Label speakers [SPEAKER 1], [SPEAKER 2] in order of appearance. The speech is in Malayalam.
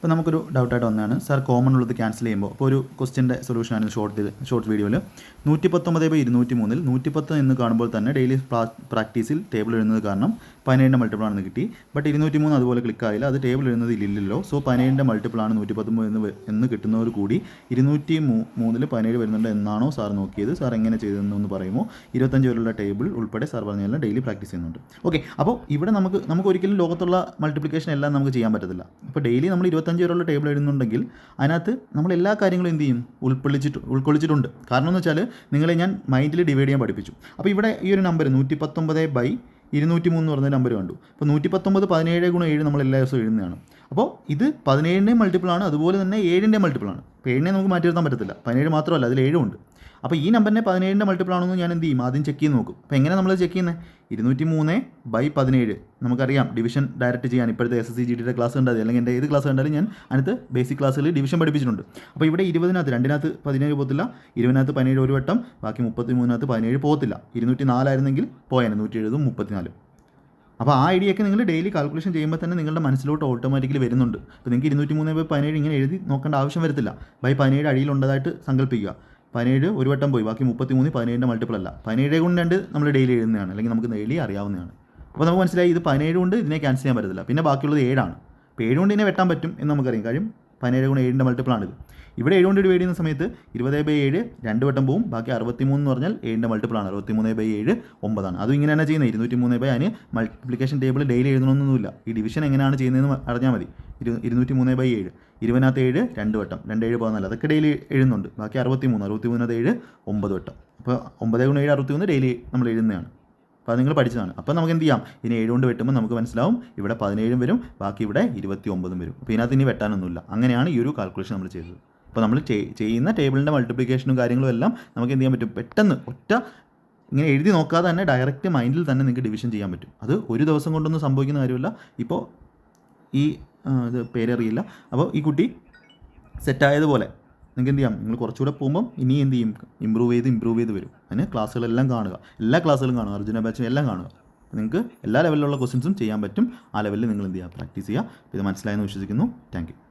[SPEAKER 1] അപ്പോൾ നമുക്കൊരു ഡൗട്ടായിട്ട് വന്നതാണ്. സാർ കോമൺ ഉള്ളത് ക്യാൻസൽ ചെയ്യുമ്പോൾ അപ്പോൾ ഒരു ക്വസ്റ്റിന്റെ സൊല്യൂഷനാണ് ഷോർട്ട് ഷോർട്ട് വീഡിയോയിൽ നൂറ്റി പത്തൊമ്പത് ബൈ ഇരുന്നൂറ്റി മൂന്നിൽ നൂറ്റി പത്ത് എന്ന് കാണുമ്പോൾ തന്നെ ഡെയിലി പ്രാക്ടീസിൽ ടേബിൾ എഴുതുന്നത് കാരണം പതിനേഴിന്റെ മൾട്ടിപ്പിൾ ആണെന്ന് കിട്ടി. ബട്ട് ഇരുന്നൂറ്റി മൂന്ന് അതുപോലെ ക്ലിക്ക് ആയില്ല. അത് ടേബിൾ എഴുതുന്നത് ഇല്ലല്ലോ സോ പതിനേഴിന്റെ മൾട്ടിപ്പിൾ ആണ് നൂറ്റി പത്തൊമ്പത് എന്ന് എന്ന് കിട്ടുന്നവർ കൂടി ഇരുന്നൂറ്റി മൂന്നിൽ പതിനേഴ് വരുന്നുണ്ട് എന്നാണോ സാർ നോക്കിയത്. സാർ എങ്ങനെ ചെയ്തതെന്ന് പറയുമോ? ഇരുപത്തഞ്ച് വരെയുള്ള ടേബിൾ ഉൾപ്പെടെ സാർ പറഞ്ഞതെല്ലാം ഡെയിലി പ്രാക്ടീസ് ചെയ്യുന്നുണ്ട്. ഓക്കെ അപ്പോൾ ഇവിടെ നമുക്ക് നമുക്ക് ഒരിക്കലും ലോകത്തുള്ള മൾട്ടിപ്ലിക്കേഷൻ എല്ലാം നമുക്ക് ചെയ്യാൻ പറ്റത്തില്ല. അപ്പോൾ ഡെയിലി നമ്മൾ ഇരുപത്തഞ്ച് വരെയുള്ള ടേബിൾ എഴുതുന്നുണ്ടെങ്കിൽ അതിനകത്ത് നമ്മൾ എല്ലാ കാര്യങ്ങളും എന്ത് ചെയ്യും? ഉൾക്കൊള്ളിച്ചിട്ട് ഉൾക്കൊള്ളിച്ചിട്ടുണ്ട്. കാരണം എന്ന് വെച്ചാൽ നിങ്ങളെ ഞാൻ മൈൻഡിൽ ഡിവൈഡ് ചെയ്യാൻ പഠിപ്പിച്ചു. അപ്പോൾ ഇവിടെ ഈ ഒരു നമ്പർ നൂറ്റി പത്തൊമ്പത് ബൈ ഇരുന്നൂറ്റി മൂന്ന് പറഞ്ഞ നമ്പർ കണ്ടു. അപ്പോൾ നൂറ്റി പത്തൊമ്പത് പതിനേഴ് ഗുണം ഏഴ് നമ്മൾ എല്ലാ ദിവസവും എഴുതുന്നതാണ്. അപ്പോൾ ഇത് പതിനേഴിന്റെ മൾട്ടിപ്പിൾ ആണ് അതുപോലെ തന്നെ ഏഴിന്റെ മൾട്ടിപ്പിൾ ആണ്. അപ്പോൾ ഏഴിനെ നമുക്ക് മാറ്റി നിർത്താൻ പറ്റത്തില്ല. പതിനേഴ് മാത്രമല്ല അതിൽ ഏഴും ഉണ്ട്. അപ്പോൾ ഈ നമ്പറിനെ പതിനേഴിന്റെ മൾട്ടിപ്പിൾ ആണെന്ന് ഞാൻ എന്ത് ചെയ്യും? ആദ്യം ചെക്ക് ചെയ്ത് നോക്കും. അപ്പോൾ എങ്ങനെ നമ്മൾ ചെക്ക് ചെയ്യുന്നത് ഇരുന്നൂറ്റി മൂന്ന് ബൈ പതിനേഴ്. നമുക്കറിയാം ഡിവിഷൻ ഡയറക്റ്റ് ചെയ്യാൻ ഇപ്പോഴത്തെ എസ് എസ് സി ജി ഡിയുടെ ക്ലാസ് കണ്ടാൽ അല്ലെങ്കിൽ എന്റെ ഏത് ക്ലാസ് കണ്ടാലും ഞാൻ അടുത്ത് ബേസിക് ക്ലാസ്സിൽ ഡിവിഷൻ പഠിപ്പിച്ചിട്ടുണ്ട്. അപ്പോൾ ഇവിടെ ഇരുപതിനകത്ത് രണ്ടിനകത്ത് പതിനേഴ് പോകത്തില്ല. ഇരുപതിനകത്ത് പതിനേഴ് ഒരു വട്ടം. ബാക്കി മുപ്പത്തി മൂന്നിനകത്ത് പതിനേഴ് പോകത്തില്ല. ഇരുന്നൂറ്റി നാലായിരുന്നെങ്കിൽ പോയാൽ നൂറ്റി എഴുപതും മുപ്പത്തിനാലും. അപ്പോൾ ആ ഐഡിയ ഒക്കെ നിങ്ങൾ ഡെയിലി കാൽക്കുലേഷൻ ചെയ്യുമ്പോൾ തന്നെ നിങ്ങളുടെ മനസ്സിലോട്ട് ഓട്ടോമാറ്റിക്കലി വരുന്നുണ്ട്. അപ്പോൾ നിങ്ങൾക്ക് ഇരുന്നൂറ്റി മൂന്ന് ബൈ പതിനേഴ് ഇങ്ങനെ എഴുതി നോക്കേണ്ട ആവശ്യം വരത്തില്ല. ബൈ പതിനേഴ് അടിയിലുണ്ടതായിട്ട് സങ്കല്പിക്കുക. പതിനേഴ് ഒരു വട്ടം പോയി. ബാക്കി മുപ്പത്തി മൂന്ന് പതിനേഴിന്റെ മൾട്ടിപ്പിൾ അല്ല. പതിനേഴ് കൊണ്ട് രണ്ട് നമ്മൾ ഡെയിലി എഴുതുന്നതാണ്. അല്ലെങ്കിൽ നമുക്ക് ഡെയിലി അറിയാവുന്നതാണ്. അപ്പോൾ നമുക്ക് മനസ്സിലായി ഇത് പതിനേഴ് കൊണ്ട് ഇതിനെ ക്യാൻസൽ ചെയ്യാൻ പറ്റത്തില്ല. പിന്നെ ബാക്കിയുള്ളത് ഏഴാണ്. അപ്പോൾ ഏഴ് കൊണ്ട് ഇതിനെ വെട്ടാൻ പറ്റും എന്ന് നമുക്കറിയാം. കാര്യം പതിനേഴ് ഗുണം ഏഴിന്റെ മൾട്ടിപ്പിൾ ആണിത് ഇവിടെ ഏഴ് കൊണ്ട് ഡിവൈഡ് ചെയ്യുന്ന സമയത്ത് ഇരുപത് ബൈ ഏഴ് രണ്ട് വട്ടം പോവും ബാക്കി അറുപത്തി മൂന്ന് എന്ന് പറഞ്ഞാൽ ഏഴിന്റെ മൾട്ടിപ്പിൾ ആണ്. അറുപത്തി മൂന്ന് ബൈ ഏഴ് ഒമ്പതാണ്. അതും ഇങ്ങനെ തന്നെ ചെയ്യുന്നത്. ഇരുന്നൂറ്റി മൂന്ന് ബൈ അതിന് മൾട്ടിപ്ലിക്കേഷൻ ടേബിൾ ഡെയിലി എഴുതണമെന്നൊന്നുമില്ല. ഈ ഡിവിഷൻ എങ്ങനെയാണ് ചെയ്യുന്നതെന്ന് അറിഞ്ഞാൽ മതി. ഇരു ഇരുന്നൂറ്റി മൂന്ന് ബൈ ഏഴ്. ഇരുപതിനകത്ത് ഏഴ് രണ്ട് വട്ടം. രണ്ട് ഏഴ് പതിനാല്. അതൊക്കെ ഡെയിലി എഴുതുന്നുണ്ട്. ബാക്കി അറുപത്തി മൂന്ന് അറുപത്തി മൂന്നിനകത്ത് ഏഴ് ഒമ്പത് വട്ടം. അപ്പോൾ ഒമ്പത് ഗുണം ഏഴ് അറുപത്തി മൂന്ന് ഡെയിലി നമ്മൾ എഴുതുന്നതാണ്. അപ്പോൾ നിങ്ങൾ പഠിച്ചതാണ്. അപ്പോൾ നമുക്ക് എന്ത് ചെയ്യാം? ഇനി ഏഴ് കൊണ്ട് വെട്ടുമ്പോൾ നമുക്ക് മനസ്സിലാവും ഇവിടെ പതിനേഴും വരും ബാക്കി ഇവിടെ ഇരുപത്തി ഒമ്പതും വരും. അപ്പോൾ ഇതിനകത്ത് ഇനി വെട്ടാനൊന്നുമില്ല. അങ്ങനെയാണ് ഈ ഒരു കാൽക്കുലേഷൻ നമ്മൾ ചെയ്തത്. അപ്പോൾ നമ്മൾ ചെയ്- ചെയ്യുന്ന ടേബിളിന്റെ മൾട്ടിപ്ലിക്കേഷനും കാര്യങ്ങളും എല്ലാം നമുക്ക് എന്ത് ചെയ്യാൻ പറ്റും? പെട്ടെന്ന് ഒറ്റ ഇങ്ങനെ എഴുതി നോക്കാതെ തന്നെ ഡയറക്റ്റ് മൈൻഡിൽ തന്നെ നിങ്ങൾക്ക് ഡിവിഷൻ ചെയ്യാൻ പറ്റും. അത് ഒരു ദിവസം കൊണ്ടൊന്നും സംഭവിക്കുന്ന കാര്യമില്ല. ഇപ്പോൾ ഈ ഇത് പേരറിയില്ല. അപ്പോൾ ഈ കുട്ടി സെറ്റായതുപോലെ നിങ്ങൾക്ക് എന്ത് ചെയ്യാം നിങ്ങൾ കുറച്ചുകൂടെ പോകുമ്പം ഇനി എന്ത് ചെയ്യും ഇമ്പ്രൂവ് ചെയ്ത് ഇമ്പ്രൂവ് ചെയ്ത് വരും. അതിന് ക്ലാസ്സുകളെല്ലാം കാണുക. എല്ലാ ക്ലാസ്സുകളും കാണുക. അർജുന ബാച്ചും എല്ലാം കാണുക. നിങ്ങൾക്ക് എല്ലാ ലെവലിലുള്ള ക്വസ്റ്റ്യൻസും ചെയ്യാൻ പറ്റും. ആ ലെവലിൽ നിങ്ങൾ എന്ത് ചെയ്യുക. പ്രാക്ടീസ് ചെയ്യുക ഇത് മനസ്സിലായെന്ന് വിശ്വസിക്കുന്നു. താങ്ക്